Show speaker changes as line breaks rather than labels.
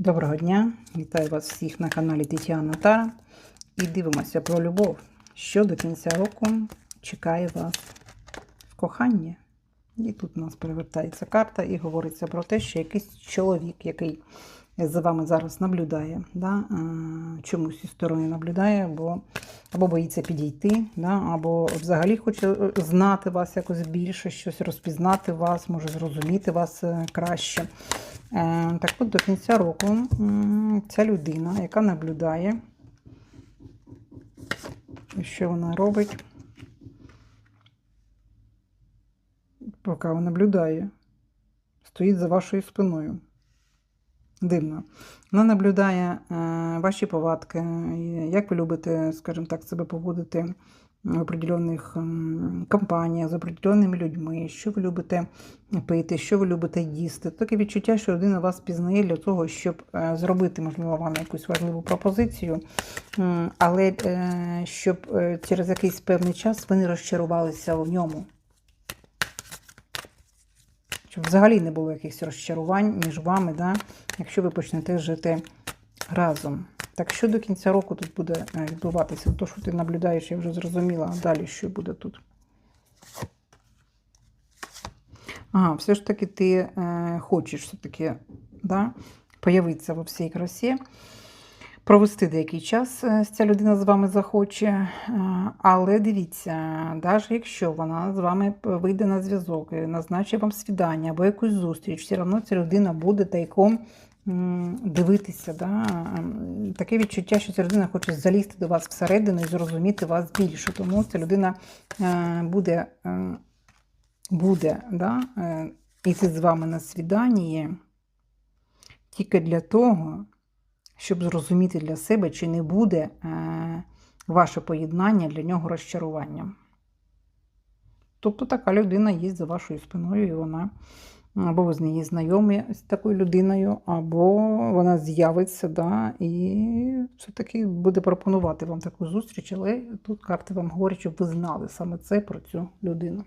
Доброго дня! Вітаю вас всіх на каналі Тетяна Тара. І дивимося про любов, що до кінця року чекає вас в коханні. І тут у нас перевертається карта і говориться про те, що якийсь чоловік, який за вами зараз наблюдає, да, е, чомусь із сторони наблюдає, або, або боїться підійти, да, або взагалі хоче е, знати вас якось більше, щось розпізнати вас, може зрозуміти вас е, краще. Так от до кінця року ця людина, яка наблюдає, що вона робить, поки вона наблюдає, стоїть за вашою спиною. Дивно. Вона наблюдає е, ваші повадки, е, як ви любите, скажімо так, себе поводити в определених компаніях з определеними людьми, що ви любите пити, що ви любите їсти. Таке відчуття, що людина вас пізнає для того, щоб е, зробити, можливо, вам якусь важливу пропозицію, але щоб через якийсь певний час ви не розчарувалися в ньому. Щоб взагалі не було якихось розчарувань між вами, да, якщо ви почнете жити разом. Так що до кінця року тут буде е, відбуватися? То, що ти наблюдаєш, я вже зрозуміла. Далі що буде тут? Ага, все ж таки ти е, хочеш все-таки да, появитися во всій красі, провести деякий час е, ця людина з вами захоче. Е, але дивіться, навіть якщо вона з вами вийде на зв'язок, назначить вам свідання або якусь зустріч, все одно ця людина буде тайком дивитися. Да? Таке відчуття, що ця людина хоче залізти до вас всередину і зрозуміти вас більше. Тому ця людина е, буде. е, буде да, е, йти з вами на свідання тільки для того, щоб зрозуміти для себе, чи не буде е, ваше поєднання для нього розчаруванням. Тобто така людина є за вашою спиною, і вона або ви з неї знайомі з такою людиною, або вона з'явиться, да, і все-таки буде пропонувати вам таку зустріч, але тут карти вам говорять, щоб ви знали саме це про цю людину.